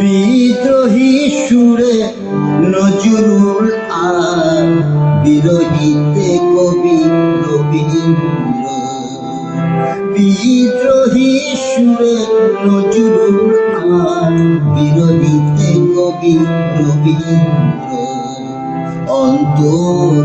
বিদ্রোহী সুরে নজরুল আর বিরোহীতে কবি রবীন্দ্র বিদ্রোহী সুরে নজরুল আর বিরোহীতে কবি রবীন্দ্র অন্তর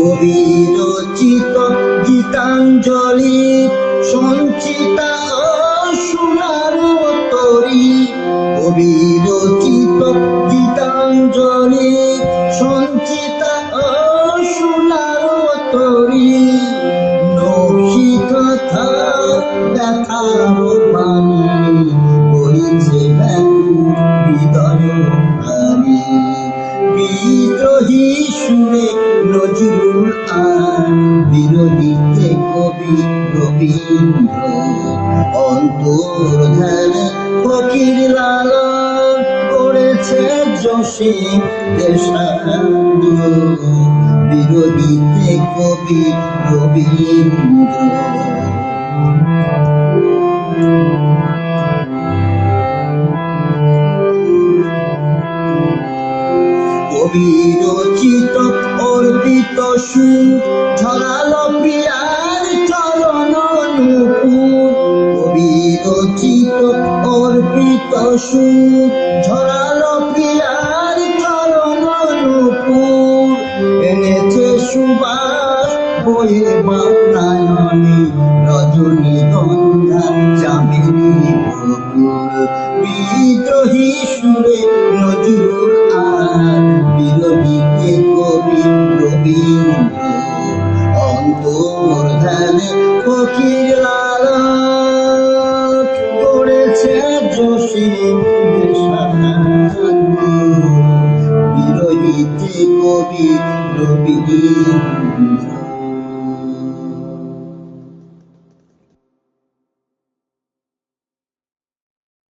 কবি রচিত গীতাঞ্জলি, সঞ্চিতা সোনার তরি কবি রচিত গীতাঞ্জলি, সঞ্চিতা সোনার তরি নখি কথা হৃদয় হারি বিদ্রোহী সুরে নজরুল আর বিরোধীতে কবি রবীন্দ্র। অন্তর ফকির লালন করেছে যশে দেশানন্দ। বিরোধীতে কবি রবীন্দ্র। অবিরচিত অর্পিত সুর ছড়ালো প্রিয়ার চরণ নুপুর অবিরচিত অর্পিত সুর ছড়ালো প্রিয়ার চরণ নুপুর এনেছে সুবাস বইয়ের বাতায়নে রজনী গন্ধা চামেলি বিদ্রোহী সুরে জসীম বিরোধীতে কবি রবীন্দ্র